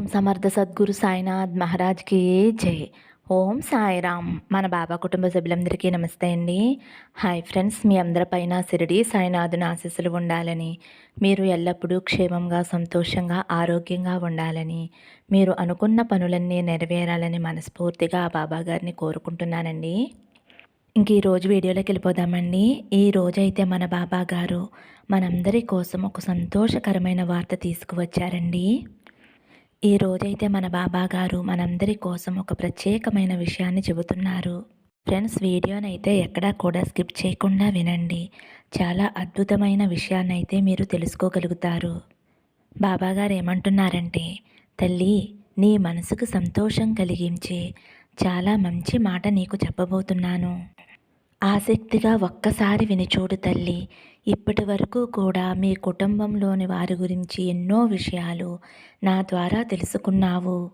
ఓం సమర్థ సద్గురు సాయినాథ్ మహారాజ్కి జై. ఓం సాయిరామ్. మన బాబా కుటుంబ సభ్యులందరికీ నమస్తే అండి. హాయ్ ఫ్రెండ్స్ మీ అందరిపైన సిరిడి సాయినాథుని ఆశీస్సులు ఉండాలని మీరు ఎల్లప్పుడూ క్షేమంగా సంతోషంగా ఆరోగ్యంగా ఉండాలని మీరు అనుకున్న పనులన్నీ నెరవేరాలని మనస్ఫూర్తిగా ఆ బాబా గారిని కోరుకుంటున్నానండి. ఇంక ఈరోజు వీడియోలోకి వెళ్ళిపోదామండి. ఈ రోజైతే మన బాబా గారు మనందరి కోసం ఒక సంతోషకరమైన వార్త తీసుకువచ్చారండి. ఈ రోజైతే మన బాబా గారు మనందరి కోసం ఒక ప్రత్యేకమైన విషయాన్ని చెబుతున్నారు. ఫ్రెండ్స్ వీడియోనైతే ఎక్కడా కూడా స్కిప్ చేయకుండా వినండి. చాలా అద్భుతమైన విషయాన్ని అయితే మీరు తెలుసుకోగలుగుతారు. బాబాగారు ఏమంటున్నారంటే తల్లి నీ మనసుకు సంతోషం కలిగించే చాలా మంచి మాట నీకు చెప్పబోతున్నాను. ఆసక్తిగా ఒక్కసారి వినిచూడు తల్లి. ఇప్పటి వరకు కూడా మీ కుటుంబంలోని వారి గురించి ఎన్నో విషయాలు నా ద్వారా తెలుసుకున్నావు.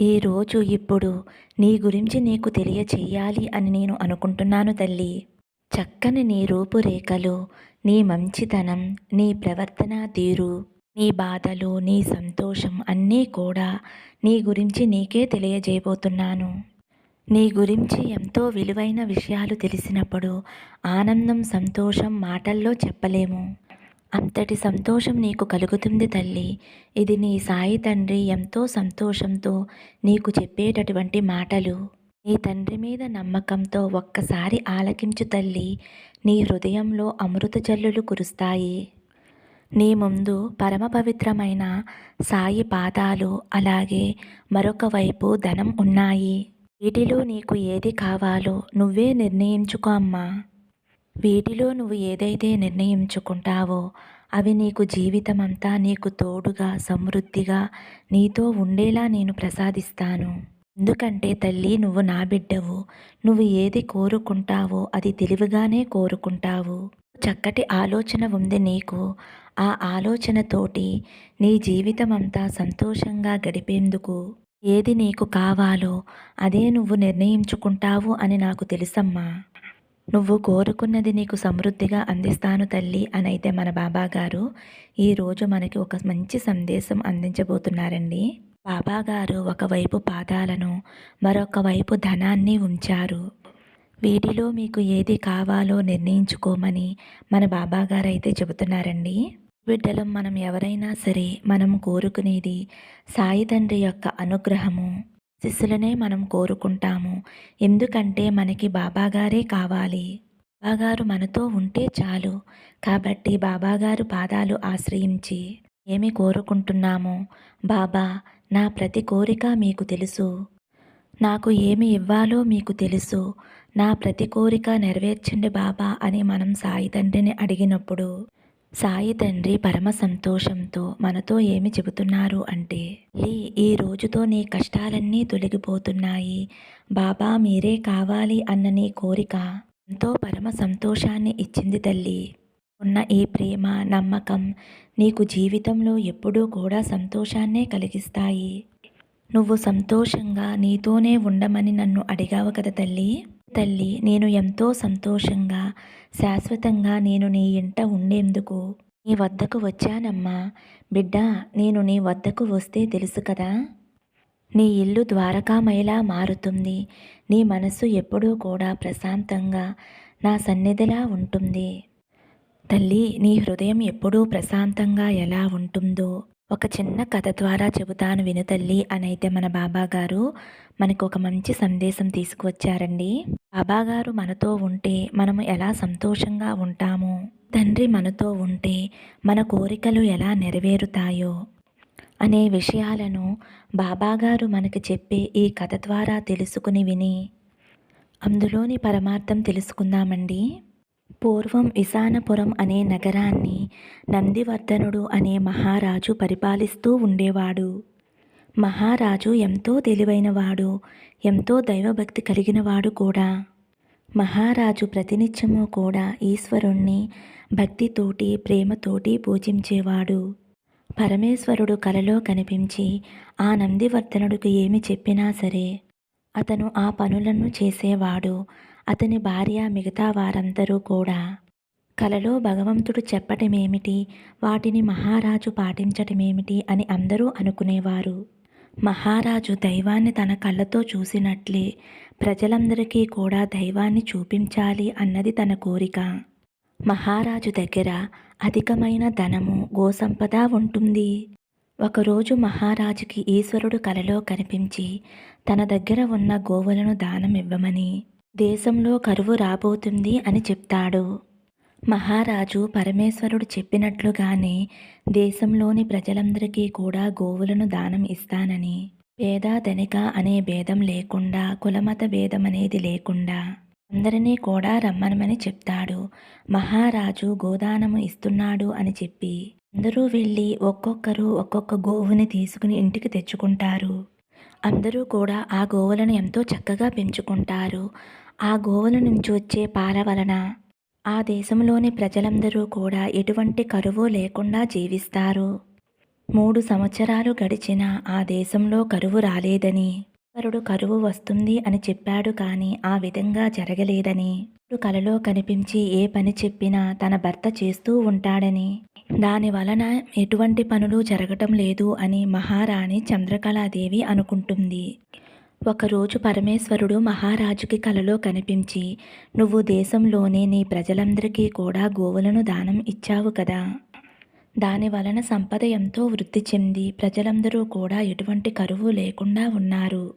ఈరోజు ఇప్పుడు నీ గురించి నీకు తెలియచేయాలి అని నేను అనుకుంటున్నాను తల్లి. చక్కని నీ రూపురేఖలు నీ మంచితనం నీ ప్రవర్తన తీరు నీ బాధలు నీ సంతోషం అన్నీ కూడా నీ గురించి నీకే తెలియజేయబోతున్నాను. నీ గురించి ఎంతో విలువైన విషయాలు తెలిసినప్పుడు ఆనందం సంతోషం మాటల్లో చెప్పలేము. అంతటి సంతోషం నీకు కలుగుతుంది తల్లి. ఇది నీ సాయి తండ్రి ఎంతో సంతోషంతో నీకు చెప్పేటటువంటి మాటలు. నీ తండ్రి మీద నమ్మకంతో ఒక్కసారి ఆలకించు తల్లి. నీ హృదయంలో అమృత జల్లులు కురుస్తాయి. నీ ముందు పరమ పవిత్రమైన సాయి పాదాలు అలాగే మరొక వైపు ధనం ఉన్నాయి. వీటిలో నీకు ఏది కావాలో నువ్వే నిర్ణయించుకో అమ్మా. వీటిలో నువ్వు ఏదైతే నిర్ణయించుకుంటావో అవి నీకు జీవితమంతా నీకు తోడుగా సమృద్ధిగా నీతో ఉండేలా నేను ప్రసాదిస్తాను. ఎందుకంటే తల్లి నువ్వు నా బిడ్డవు. నువ్వు ఏది కోరుకుంటావో అది తెలివిగానే కోరుకుంటావు. చక్కటి ఆలోచన ఉంది నీకు. ఆ ఆలోచనతోటి నీ జీవితమంతా సంతోషంగా గడిపేందుకు ఏది నీకు కావాలో అదే నువ్వు నిర్ణయించుకుంటావు అని నాకు తెలుసమ్మా. నువ్వు కోరుకున్నది నీకు సమృద్ధిగా అందిస్తాను తల్లి అని అయితే మన బాబా గారు ఈరోజు మనకి ఒక మంచి సందేశం అందించబోతున్నారండి. బాబా గారు ఒకవైపు పాదాలను మరొక వైపు ధనాన్ని ఉంచారు. వీటిలో మీకు ఏది కావాలో నిర్ణయించుకోమని మన బాబా గారు అయితే చెబుతున్నారండి. బిడ్డలం మనం ఎవరైనా సరే మనం కోరుకునేది సాయి తండ్రి యొక్క అనుగ్రహము. శిష్యులనే మనం కోరుకుంటాము. ఎందుకంటే మనకి బాబాగారే కావాలి. బాబాగారు మనతో ఉంటే చాలు. కాబట్టి బాబాగారు పాదాలు ఆశ్రయించి ఏమి కోరుకుంటున్నామో బాబా నా ప్రతి కోరిక మీకు తెలుసు. నాకు ఏమి ఇవ్వాలో మీకు తెలుసు. నా ప్రతి కోరిక నెరవేర్చండి బాబా అని మనం సాయి తండ్రిని అడిగినప్పుడు సాయి తండ్రి పరమ సంతోషంతో మనతో ఏమి చెబుతున్నారు అంటే లీ ఈ రోజుతో నీ కష్టాలన్నీ తొలగిపోతున్నాయి. బాబా మీరే కావాలి అన్న నీ కోరిక ఎంతో పరమ సంతోషాన్ని ఇచ్చింది తల్లి. ఉన్న ఈ ప్రేమ నమ్మకం నీకు జీవితంలో ఎప్పుడూ కూడా సంతోషాన్నే కలిగిస్తాయి. నువ్వు సంతోషంగా నీతోనే ఉండమని నన్ను అడిగావు కదా తల్లి? తల్లి నేను ఎంతో సంతోషంగా శాశ్వతంగా నేను నీ ఇంట ఉండేందుకు నీ వద్దకు వచ్చానమ్మా. బిడ్డ నేను నీ వద్దకు వస్తే తెలుసు కదా? నీ ఇల్లు ద్వారకామయలా మారుతుంది. నీ మనసు ఎప్పుడూ కూడా ప్రశాంతంగా నా సన్నిధిలా ఉంటుంది. తల్లి నీ హృదయం ఎప్పుడూ ప్రశాంతంగా ఎలా ఉంటుందో ఒక చిన్న కథ ద్వారా చెబుతాను వినుతల్లి అనైతే అని అయితే మన బాబా గారు మనకు ఒక మంచి సందేశం తీసుకువచ్చారండి. బాబా గారు మనతో ఉంటే మనము ఎలా సంతోషంగా ఉంటాము? తండ్రి మనతో ఉంటే మన కోరికలు ఎలా నెరవేరుతాయో అనే విషయాలను బాబాగారు మనకు చెప్పే ఈ కథ ద్వారా తెలుసుకుని విని అందులోని పరమార్థం తెలుసుకుందామండి. పూర్వం విశానపురం అనే నగరాన్ని నందివర్ధనుడు అనే మహారాజు పరిపాలిస్తూ ఉండేవాడు. మహారాజు ఎంతో తెలివైనవాడు ఎంతో దైవభక్తి కలిగినవాడు కూడా. మహారాజు ప్రతినిత్యము కూడా ఈశ్వరుణ్ణి భక్తితోటి ప్రేమతోటి పూజించేవాడు. పరమేశ్వరుడు కలలో కనిపించి ఆ నందివర్ధనుడికి ఏమి చెప్పినా సరే అతను ఆ పనులను చేసేవాడు. అతని భార్య మిగతా వారందరూ కూడా కలలో భగవంతుడు చెప్పటమేమిటి? వాటిని మహారాజు పాటించటమేమిటి? అని అందరూ అనుకునేవారు. మహారాజు దైవాన్ని తన కళ్ళతో చూసినట్లే ప్రజలందరికీ కూడా దైవాన్ని చూపించాలి అన్నది తన కోరిక. మహారాజు దగ్గర అధికమైన ధనము గోసంపద ఉంటుంది. ఒకరోజు మహారాజుకి ఈశ్వరుడు కలలో కనిపించి తన దగ్గర ఉన్న గోవులను దానం ఇవ్వమని దేశంలో కరువు రాబోతుంది అని చెప్తాడు. మహారాజు పరమేశ్వరుడు చెప్పినట్లుగానే దేశంలోని ప్రజలందరికీ కూడా గోవులను దానం ఇస్తానని. పేద ధనిక అనే భేదం లేకుండా కులమత భేదం అనేది లేకుండా అందరినీ కూడా రమ్మనమని చెప్తాడు. మహారాజు గోదానము ఇస్తున్నాడు అని చెప్పి అందరూ వెళ్ళి ఒక్కొక్కరు ఒక్కొక్క గోవుని తీసుకుని ఇంటికి తెచ్చుకుంటారు. అందరూ కూడా ఆ గోవులను ఎంతో చక్కగా పెంచుకుంటారు. ఆ గోవుల నుంచి వచ్చే పాల వలన ఆ దేశంలోని ప్రజలందరూ కూడా ఎటువంటి కరువు లేకుండా జీవిస్తారు. మూడు సంవత్సరాలు గడిచిన ఆ దేశంలో కరువు రాలేదని వరుడు కరువు వస్తుంది అని చెప్పాడు కానీ ఆ విధంగా జరగలేదని. కలలో కనిపించి ఏ పని చెప్పినా తన భర్త చేస్తూ ఉంటాడని దాని వలన ఎటువంటి పనులు జరగటం లేదు అని మహారాణి చంద్రకళాదేవి అనుకుంటుంది. ఒకరోజు పరమేశ్వరుడు మహారాజుకి కలలో కనిపించి నువ్వు దేశంలోనే నీ ప్రజలందరికీ కూడా గోవులను దానం ఇచ్చావు కదా. దాని వలన సంపద ఎంతో వృద్ధి చెంది ప్రజలందరూ కూడా ఎటువంటి కరువు లేకుండా ఉన్నారు.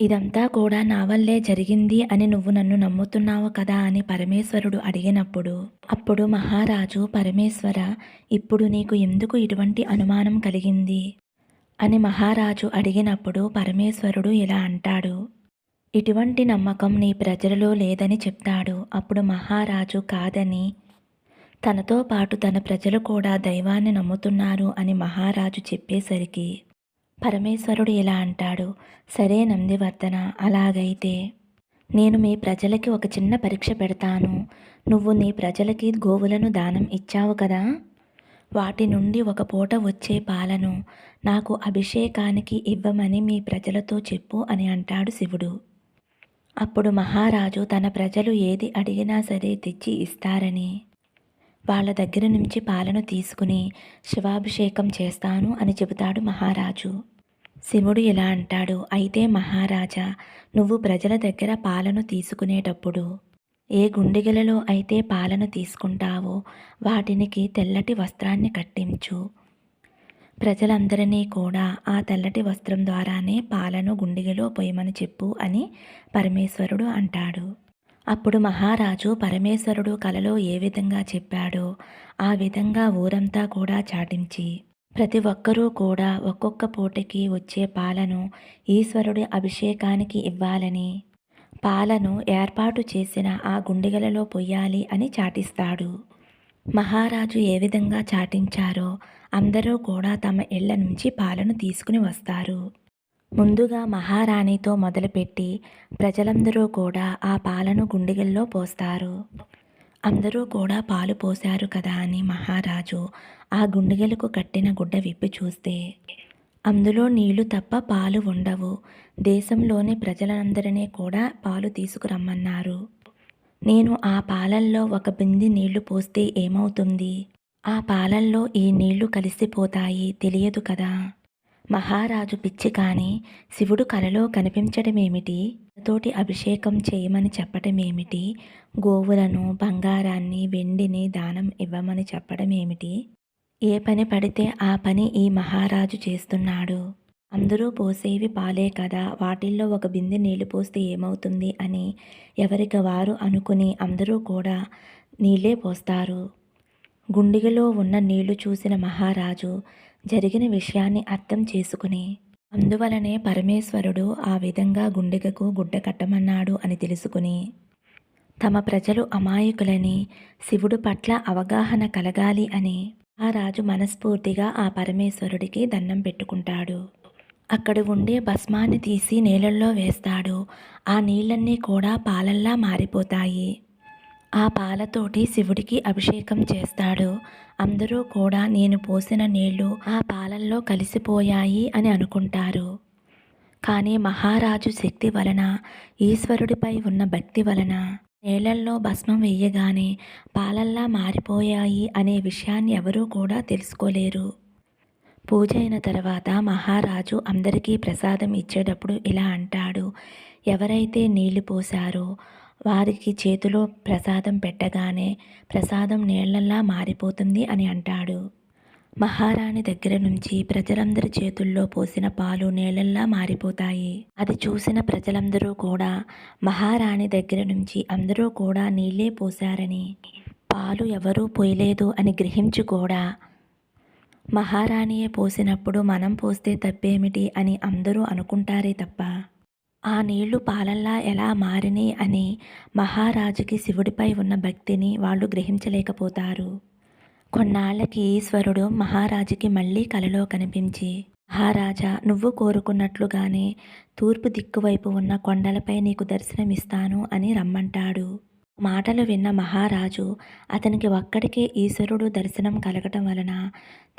ఇదంతా కూడా నా వల్లే జరిగింది అని నువ్వు నన్ను నమ్ముతున్నావు కదా అని పరమేశ్వరుడు అడిగినప్పుడు అప్పుడు మహారాజు పరమేశ్వర ఇప్పుడు నీకు ఎందుకు ఇటువంటి అనుమానం కలిగింది? అని మహారాజు అడిగినప్పుడు పరమేశ్వరుడు ఇలా అంటాడు. ఇటువంటి నమ్మకం నీ ప్రజలలో లేదని చెప్తాడు. అప్పుడు మహారాజు కాదని తనతో పాటు తన ప్రజలు కూడా దైవాన్ని నమ్ముతున్నారు అని మహారాజు చెప్పేసరికి పరమేశ్వరుడు ఇలా అంటాడు. సరే నందివర్ధన అలాగైతే నేను మీ ప్రజలకి ఒక చిన్న పరీక్ష పెడతాను. నువ్వు నీ ప్రజలకి గోవులను దానం ఇచ్చావు కదా? వాటి నుండి ఒక పూట వచ్చే పాలను నాకు అభిషేకానికి ఇవ్వమని మీ ప్రజలతో చెప్పు అని అంటాడు శివుడు. అప్పుడు మహారాజు తన ప్రజలు ఏది అడిగినా సరే తెచ్చి ఇస్తారని. వాళ్ళ దగ్గర నుంచి పాలను తీసుకుని శివాభిషేకం చేస్తాను అని చెబుతాడు మహారాజు. శివుడు ఇలా అంటాడు అయితే మహారాజా నువ్వు ప్రజల దగ్గర పాలను తీసుకునేటప్పుడు ఏ గుండెగలలో అయితే పాలను తీసుకుంటావో వాటినికి తెల్లటి వస్త్రాన్ని కట్టించు. ప్రజలందరినీ కూడా ఆ తెల్లటి వస్త్రం ద్వారానే పాలను గుండెగలో పొయ్యమని చెప్పు అని పరమేశ్వరుడు అంటాడు. అప్పుడు మహారాజు పరమేశ్వరుడు కలలో ఏ విధంగా చెప్పాడో ఆ విధంగా ఊరంతా కూడా చాటించి ప్రతి ఒక్కరూ కూడా ఒక్కొక్క పూటకి వచ్చే పాలను ఈశ్వరుడి అభిషేకానికి ఇవ్వాలని పాలను ఏర్పాటు చేసిన ఆ గుండెగలలో పొయ్యాలి అని చాటిస్తాడు. మహారాజు ఏ విధంగా చాటించారో అందరూ కూడా తమ ఇళ్ళ నుంచి పాలను తీసుకుని వస్తారు. ముందుగా మహారాణితో మొదలుపెట్టి ప్రజలందరూ కూడా ఆ పాలను గుండెగల్లో పోస్తారు. అందరూ కూడా పాలు పోశారు కదా అని మహారాజు ఆ గుండెగలకు కట్టిన గుడ్డ విప్పి చూస్తే అందులో నీళ్ళు తప్ప పాలు ఉండవు. దేశంలోని ప్రజలందరినీ కూడా పాలు తీసుకురమ్మన్నారు. నేను ఆ పాలల్లో ఒక బింది నీళ్ళు పోస్తే ఏమవుతుంది? ఆ పాలల్లో ఈ నీళ్ళు కలిసిపోతాయి తెలియదు కదా? మహారాజు పిచ్చి కాని శివుడు కలలో కనిపించడమేమిటి? తోటి అభిషేకం చేయమని చెప్పటమేమిటి? గోవులను బంగారాన్ని వెండిని దానం ఇవ్వమని చెప్పడమేమిటి ఏ పని పడితే ఆ పని ఈ మహారాజు చేస్తున్నాడు. అందరూ పోసేవి పాలే కదా వాటిల్లో ఒక బిందె నీళ్ళు పోస్తే ఏమవుతుంది అని ఎవరికి వారు అనుకుని అందరూ కూడా నీళ్ళే పోస్తారు. గుండిగలో ఉన్న నీళ్ళు చూసిన మహారాజు జరిగిన విషయాన్ని అర్థం చేసుకుని అందువలనే పరమేశ్వరుడు ఆ విధంగా గుండెగకు గుడ్డ కట్టమన్నాడు అని తెలుసుకుని తమ ప్రజలు అమాయకులని శివుడు పట్ల అవగాహన కలగాలి అని ఆ రాజు మనస్ఫూర్తిగా ఆ పరమేశ్వరుడికి దండం పెట్టుకుంటాడు. అక్కడ ఉండే భస్మాన్ని తీసి నీళ్ళల్లో వేస్తాడు. ఆ నీళ్ళన్నీ కూడా పాలల్లా మారిపోతాయి. ఆ పాలతోటి శివుడికి అభిషేకం చేస్తాడు. అందరూ కూడా నేను పోసిన నీళ్ళు ఆ పాలల్లో కలిసిపోయాయి అని అనుకుంటారు. కానీ మహారాజు శక్తి వలన ఈశ్వరుడిపై ఉన్న భక్తి వలన నేలల్లో భస్మం వెయ్యగానే పాలల్లా మారిపోయాయి అనే విషయాన్ని ఎవరూ కూడా తెలుసుకోలేరు. పూజ అయిన తర్వాత మహారాజు అందరికీ ప్రసాదం ఇచ్చేటప్పుడు ఇలా అంటాడు ఎవరైతే నీళ్ళు పోశారో వారికి చేతిలో ప్రసాదం పెట్టగానే ప్రసాదం నీళ్ళల్లా మారిపోతుంది అని అంటాడు. మహారాణి దగ్గర నుంచి ప్రజలందరి చేతుల్లో పోసిన పాలు నేలల్లా మారిపోతాయి. అది చూసిన ప్రజలందరూ కూడా మహారాణి దగ్గర నుంచి అందరూ కూడా నీళ్ళే పోశారని. పాలు ఎవరూ పోయలేదు అని గ్రహించి కూడా మహారాణియే పోసినప్పుడు మనం పోస్తే తప్పేమిటి అని అందరూ అనుకుంటారే తప్ప. ఆ నీళ్ళు పాలల్లా ఎలా మారిని అని మహారాజుకి శివుడిపై ఉన్న భక్తిని వాళ్ళు గ్రహించలేకపోతారు. కొన్నాళ్ళకి ఈశ్వరుడు మహారాజుకి మళ్ళీ కలలో కనిపించి మహారాజా నువ్వు కోరుకున్నట్లుగానే తూర్పు దిక్కువైపు ఉన్న కొండలపై నీకు దర్శనమిస్తాను అని రమ్మంటాడు. మాటలు విన్న మహారాజు అతనికి ఒక్కడికే ఈశ్వరుడు దర్శనం కలగటం వలన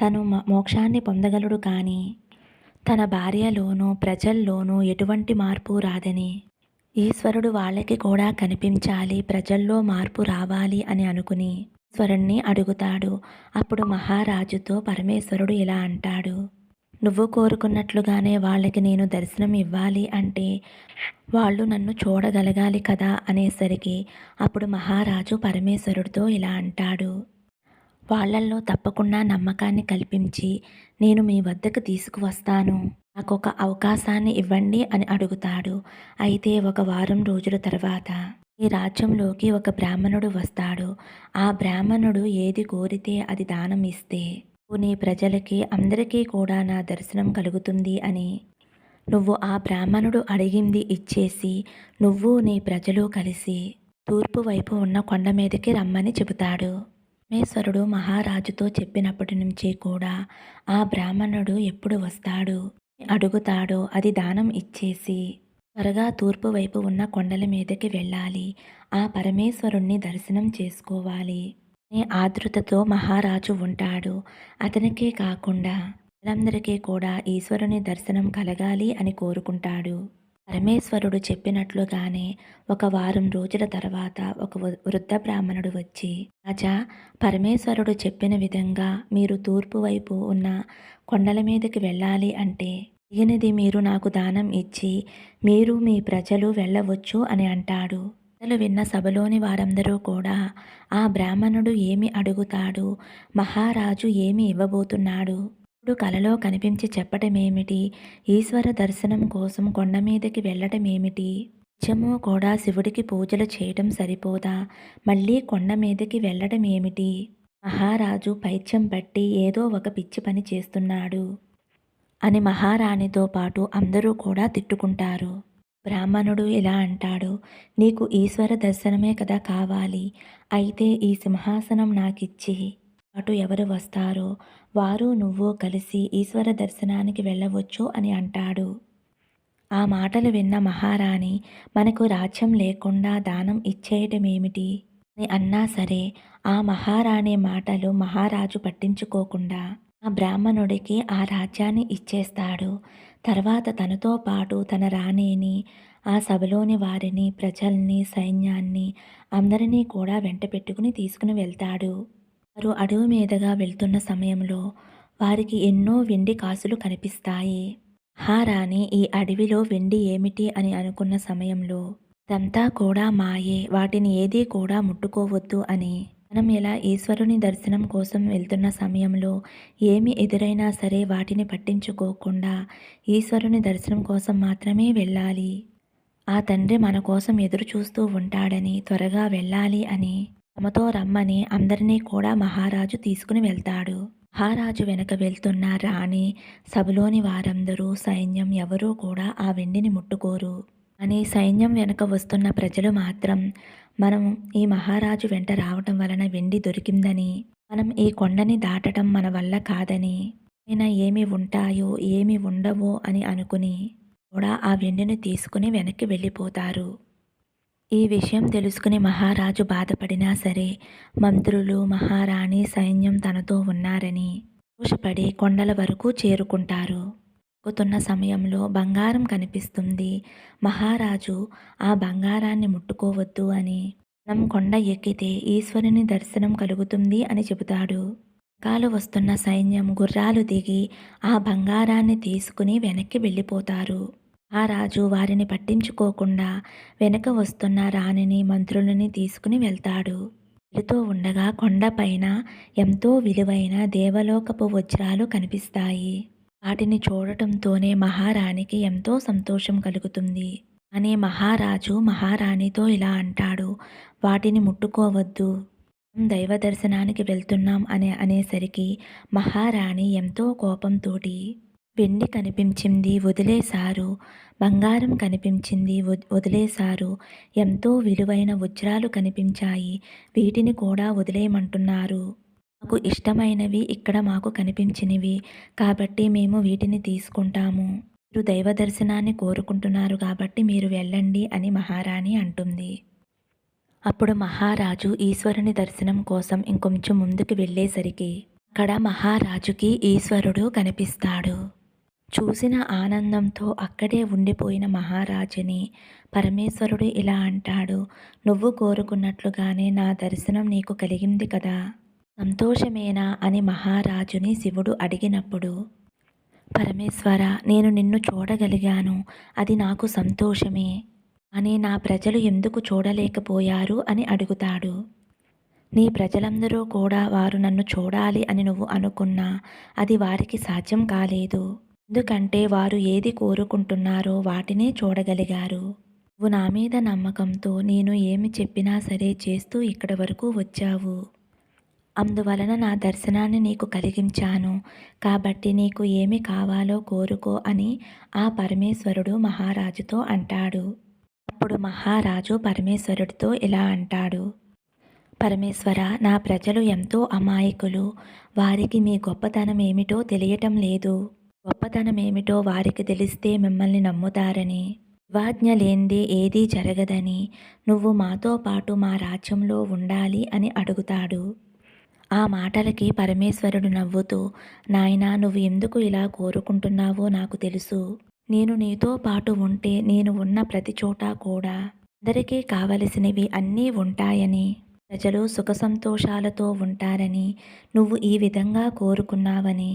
తను మ- మోక్షాన్ని పొందగలడు కానీ తన భార్యలోనూ ప్రజల్లోనూ ఎటువంటి మార్పు రాదని. ఈశ్వరుడు వాళ్ళకి కూడా కనిపించాలి ప్రజల్లో మార్పు రావాలి అని అనుకుని ఈశ్వరుణ్ణి అడుగుతాడు. అప్పుడు మహారాజుతో పరమేశ్వరుడు ఇలా అంటాడు. నువ్వు కోరుకున్నట్లుగానే వాళ్ళకి నేను దర్శనం ఇవ్వాలి అంటే వాళ్ళు నన్ను చూడగలగాలి కదా అనేసరికి అప్పుడు మహారాజు పరమేశ్వరుడితో ఇలా అంటాడు. వాళ్ళల్లో తప్పకుండా నమ్మకాన్ని కల్పించి నేను మీ వద్దకు తీసుకువస్తాను. నాకు ఒక అవకాశాన్ని ఇవ్వండి అని అడుగుతాడు. అయితే ఒక వారం రోజుల తర్వాత ఈ రాజ్యంలోకి ఒక బ్రాహ్మణుడు వస్తాడు. ఆ బ్రాహ్మణుడు ఏది కోరితే అది దానం ఇస్తే. నీ ప్రజలకి అందరికీ కూడా నా దర్శనం కలుగుతుంది అని. నువ్వు ఆ బ్రాహ్మణుడు అడిగింది ఇచ్చేసి నువ్వు నీ ప్రజలు కలిసి తూర్పు వైపు ఉన్న కొండ మీదకి రమ్మని చెబుతాడు. మేశ్వరుడు మహారాజుతో చెప్పినప్పటి నుంచి కూడా ఆ బ్రాహ్మణుడు ఎప్పుడు వస్తాడు? అడుగుతాడో అది దానం ఇచ్చేసి. త్వరగా తూర్పు వైపు ఉన్న కొండల మీదకి వెళ్ళాలి. ఆ పరమేశ్వరుణ్ణి దర్శనం చేసుకోవాలి. అనే ఆతృతతో మహారాజు ఉంటాడు. అతనికే కాకుండా అందరికీ కూడా ఈశ్వరుని దర్శనం కలగాలి అని కోరుకుంటాడు. పరమేశ్వరుడు చెప్పినట్లుగానే ఒక వారం రోజుల తర్వాత ఒక వృ- వృద్ధ బ్రాహ్మణుడు వచ్చి రాజా పరమేశ్వరుడు చెప్పిన విధంగా మీరు తూర్పు వైపు ఉన్న కొండల మీదకి వెళ్ళాలి అంటే దిగినది మీరు నాకు దానం ఇచ్చి మీరు మీ ప్రజలు వెళ్ళవచ్చు అని అంటాడు. ప్రజలు విన్న సభలోని వారందరూ కూడా ఆ బ్రాహ్మణుడు ఏమి అడుగుతాడు? మహారాజు ఏమి ఇవ్వబోతున్నాడు? ఇప్పుడు కలలో కనిపించి చెప్పటమేమిటి? ఈశ్వర దర్శనం కోసం కొండ మీదకి వెళ్ళటమేమిటి? నిత్యము కూడా శివుడికి పూజలు చేయటం సరిపోదా? మళ్ళీ కొండ మీదకి వెళ్ళటమేమిటి? మహారాజు పైత్యం పట్టి ఏదో ఒక పిచ్చి పని చేస్తున్నాడు. అని మహారాణితో పాటు అందరూ కూడా తిట్టుకుంటారు. బ్రాహ్మణుడు ఇలా అంటాడు నీకు ఈశ్వర దర్శనమే కదా కావాలి. అయితే ఈ సింహాసనం నాకిచ్చి అటు ఎవరు వస్తారో వారు నువ్వు కలిసి ఈశ్వర దర్శనానికి వెళ్ళవచ్చు అని అంటాడు. ఆ మాటలు విన్న మహారాణి మనకు రాజ్యం లేకుండా దానం ఇచ్చేయటమేమిటి? అని అన్నా సరే ఆ మహారాణి మాటలు మహారాజు పట్టించుకోకుండా ఆ బ్రాహ్మణుడికి ఆ రాజ్యాన్ని ఇచ్చేస్తాడు. తర్వాత తనతో పాటు తన రాణిని ఆ సభలోని వారిని ప్రజల్ని సైన్యాన్ని అందరినీ కూడా వెంట పెట్టుకుని తీసుకుని వెళ్తాడు. వారు అడవి మీదుగా వెళ్తున్న సమయంలో వారికి ఎన్నో వెండి కాసులు కనిపిస్తాయి. మహారాణి ఈ అడవిలో వెండి ఏమిటి? అని అనుకున్న సమయంలో ఇదంతా కూడా మాయే వాటిని ఏదీ కూడా ముట్టుకోవద్దు అని మనం ఇలా ఈశ్వరుని దర్శనం కోసం వెళ్తున్న సమయంలో ఏమి ఎదురైనా సరే వాటిని పట్టించుకోకుండా ఈశ్వరుని దర్శనం కోసం మాత్రమే వెళ్ళాలి. ఆ తండ్రి మన కోసం ఎదురు చూస్తూ ఉంటాడని త్వరగా వెళ్ళాలి అని తమతో రమ్మని అందరినీ కూడా మహారాజు తీసుకుని వెళ్తాడు. మహారాజు వెనక వెళ్తున్న రాణి సభలోని వారందరూ సైన్యం ఎవరూ కూడా ఆ వెండిని ముట్టుకోరు. అని సైన్యం వెనక వస్తున్న ప్రజలు మాత్రం మనం ఈ మహారాజు వెంట రావటం వలన వెండి దొరికిందని మనం ఈ కొండని దాటడం మన వల్ల కాదని అయినా ఏమి ఉంటాయో ఏమి ఉండవో అని అనుకుని కూడా ఆ వెండిని తీసుకుని వెనక్కి వెళ్ళిపోతారు. ఈ విషయం తెలుసుకుని మహారాజు బాధపడినా సరే మంత్రులు మహారాణి సైన్యం తనతో ఉన్నారని దోషపడి కొండల వరకు చేరుకుంటారు. ఎక్కుతున్న సమయంలో బంగారం కనిపిస్తుంది. మహారాజు ఆ బంగారాన్ని ముట్టుకోవద్దు అని. మనం కొండ ఎక్కితే ఈశ్వరుని దర్శనం కలుగుతుంది అని చెబుతాడు. కాలు వస్తున్న సైన్యం గుర్రాలు దిగి ఆ బంగారాన్ని తీసుకుని వెనక్కి వెళ్ళిపోతారు. ఆ రాజు వారిని పట్టించుకోకుండా వెనక వస్తున్న రాణిని మంత్రులని తీసుకుని వెళ్తాడు. వెళుతూ ఉండగా కొండపైన ఎంతో విలువైన దేవలోకపు వజ్రాలు కనిపిస్తాయి. వాటిని చూడటంతోనే మహారాణికి ఎంతో సంతోషం కలుగుతుంది. అని మహారాజు మహారాణితో ఇలా అంటాడు వాటిని ముట్టుకోవద్దు. దైవ దర్శనానికి వెళ్తున్నాం అనే అనేసరికి మహారాణి ఎంతో కోపంతోటి వెండి కనిపించింది వదిలేశారు బంగారం కనిపించింది వదిలేశారు ఎంతో విలువైన వజ్రాలు కనిపించాయి. వీటిని కూడా వదిలేయమంటున్నారు. మాకు ఇష్టమైనవి ఇక్కడ మాకు కనిపించినవి. కాబట్టి మేము వీటిని తీసుకుంటాము. మీరు దైవ దర్శనాన్ని కోరుకుంటున్నారు కాబట్టి మీరు వెళ్ళండి అని మహారాణి అంటుంది. అప్పుడు మహారాజు ఈశ్వరుని దర్శనం కోసం ఇంకొంచెం ముందుకు వెళ్ళేసరికి అక్కడ మహారాజుకి ఈశ్వరుడు కనిపిస్తాడు. చూసిన ఆనందంతో అక్కడే ఉండిపోయిన మహారాజుని పరమేశ్వరుడు ఇలా అంటాడు నువ్వు కోరుకున్నట్లుగానే నా దర్శనం నీకు కలిగింది కదా? సంతోషమేనా అని మహారాజుని శివుడు అడిగినప్పుడు పరమేశ్వర నేను నిన్ను చూడగలిగాను. అది నాకు సంతోషమే. అని నా ప్రజలు ఎందుకు చూడలేకపోయారు అని అడుగుతాడు. నీ ప్రజలందరూ కూడా వారు నన్ను చూడాలి అని నువ్వు అనుకున్నా అది వారికి సాధ్యం కాలేదు. ఎందుకంటే వారు ఏది కోరుకుంటున్నారో వాటినే చూడగలిగారు. నువ్వు నా మీద నమ్మకంతో నేను ఏమి చెప్పినా సరే చేస్తూ ఇక్కడి వరకు వచ్చావు. అందువలన నా దర్శనాన్ని నీకు కలిగించాను. కాబట్టి నీకు ఏమి కావాలో కోరుకో అని ఆ పరమేశ్వరుడు మహారాజుతో అంటాడు. అప్పుడు మహారాజు పరమేశ్వరుడితో ఇలా అంటాడు. పరమేశ్వర నా ప్రజలు ఎంతో అమాయకులు. వారికి మీ గొప్పతనం ఏమిటో తెలియటం లేదు. గొప్పతనం ఏమిటో వారికి తెలిస్తే మిమ్మల్ని నమ్ముతారని. వివాజ్ఞ లేనిదే ఏదీ జరగదని. నువ్వు మాతో పాటు మా రాజ్యంలో ఉండాలి అని అడుగుతాడు. ఆ మాటలకి పరమేశ్వరుడు నవ్వుతూ నాయనా నువ్వు ఎందుకు ఇలా కోరుకుంటున్నావో నాకు తెలుసు. నేను నీతో పాటు ఉంటే నేను ఉన్న ప్రతి చోట కూడా అందరికీ కావలసినవి అన్నీ ఉంటాయని ప్రజలు సుఖ సంతోషాలతో ఉంటారని నువ్వు ఈ విధంగా కోరుకున్నావని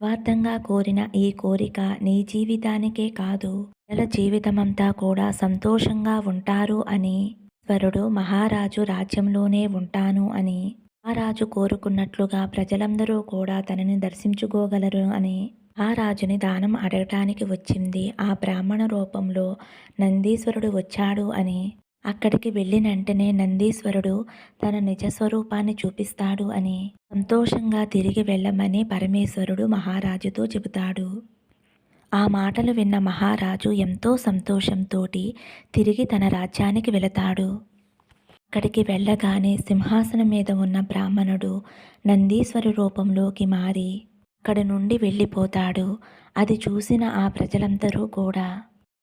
స్వార్థంగా కోరిన ఈ కోరిక నీ జీవితానికే కాదు ప్రజల జీవితమంతా కూడా సంతోషంగా ఉంటారు అని స్వరుడు మహారాజు రాజ్యంలోనే ఉంటాను అని ఆ రాజు కోరుకున్నట్లుగా ప్రజలందరూ కూడా తనని దర్శించుకోగలరు అని ఆ రాజుని దానం అడగటానికి వచ్చింది. ఆ బ్రాహ్మణ రూపంలో నందీశ్వరుడు వచ్చాడు అని అక్కడికి వెళ్ళిన వెంటనే నందీశ్వరుడు తన నిజ స్వరూపాన్ని చూపిస్తాడు అని సంతోషంగా తిరిగి వెళ్ళమని పరమేశ్వరుడు మహారాజుతో చెబుతాడు. ఆ మాటలు విన్న మహారాజు ఎంతో సంతోషంతోటి తిరిగి తన రాజ్యానికి వెళతాడు. అక్కడికి వెళ్ళగానే సింహాసనం మీద ఉన్న బ్రాహ్మణుడు నందీశ్వరు రూపంలోకి మారి అక్కడి నుండి వెళ్ళిపోతాడు. అది చూసిన ఆ ప్రజలందరూ కూడా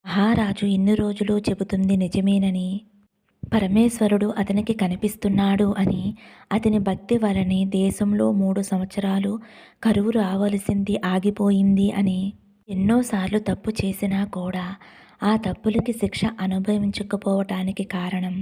మహారాజు ఇన్ని రోజులు చెబుతుంది నిజమేనని పరమేశ్వరుడు అతనికి కనిపిస్తున్నాడు అని అతని భక్తి వలనే దేశంలో మూడు సంవత్సరాలు కరువు రావలసింది ఆగిపోయింది అని ఎన్నోసార్లు తప్పు చేసినా కూడా ఆ తప్పులకి శిక్ష అనుభవించకపోవటానికి కారణం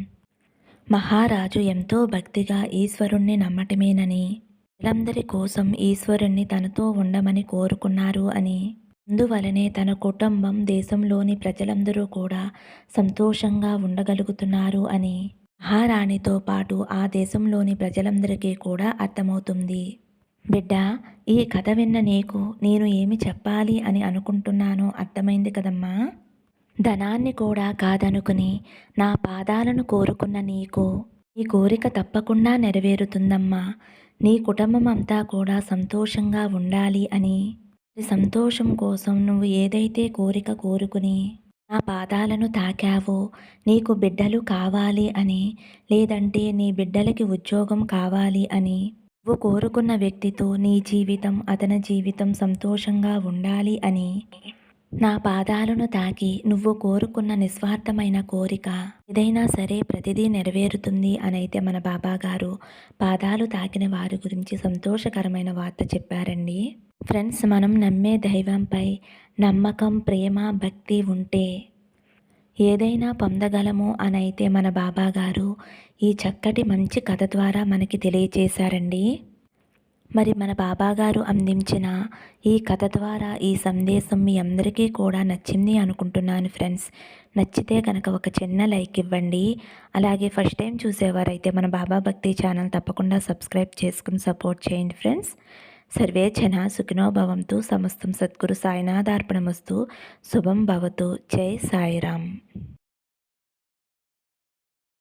మహారాజు ఎంతో భక్తిగా ఈశ్వరుణ్ణి నమ్మటమేనని ప్రజలందరి కోసం ఈశ్వరుణ్ణి తనతో ఉండమని కోరుకున్నారు అని. అందువలనే తన కుటుంబం దేశంలోని ప్రజలందరూ కూడా సంతోషంగా ఉండగలుగుతున్నారు అని. మహారాణితో పాటు ఆ దేశంలోని ప్రజలందరికీ కూడా అర్థమవుతుంది. బిడ్డ ఈ కథ విన్న నీకు నేను ఏమి చెప్పాలి అని అనుకుంటున్నానో అర్థమైంది కదమ్మా? ధనాన్ని కూడా కాదనుకుని నా పాదాలను కోరుకున్న నీకు ఈ కోరిక తప్పకుండా నెరవేరుతుందమ్మా. నీ కుటుంబం అంతా కూడా సంతోషంగా ఉండాలి అని. సంతోషం కోసం నువ్వు ఏదైతే కోరిక కోరుకుని నా పాదాలను తాకావో నీకు బిడ్డలు కావాలి అని లేదంటే నీ బిడ్డలకి ఉద్యోగం కావాలి అని. నువ్వు కోరుకున్న వ్యక్తితో నీ జీవితం అతని జీవితం సంతోషంగా ఉండాలి అని. నా పాదాలను తాకి నువ్వు కోరుకున్న నిస్వార్థమైన కోరిక ఏదైనా సరే ప్రతిదీ నెరవేరుతుంది అనైతే మన బాబా గారు పాదాలు తాకిన వారి గురించి సంతోషకరమైన వార్త చెప్పారండి. ఫ్రెండ్స్ మనం నమ్మే దైవంపై నమ్మకం ప్రేమ భక్తి ఉంటే ఏదైనా పొందగలము అనైతే మన బాబా గారు ఈ చక్కటి మంచి కథ ద్వారా మనకి తెలియచేశారండి. మరి మన బాబా గారు అందించిన ఈ కథ ద్వారా ఈ సందేశం మీ అందరికీ కూడా నచ్చింది అనుకుంటున్నాను ఫ్రెండ్స్. నచ్చితే కనుక ఒక చిన్న లైక్ ఇవ్వండి. అలాగే ఫస్ట్ టైం చూసేవారైతే మన బాబా భక్తి ఛానల్ తప్పకుండా సబ్స్క్రైబ్ చేసుకుని సపోర్ట్ చేయండి ఫ్రెండ్స్. సర్వే జన సుఖినోభవంతు సమస్తం సద్గురు సాయినాథార్పణమస్తు. శుభం భవతు. జై సాయిరామ్.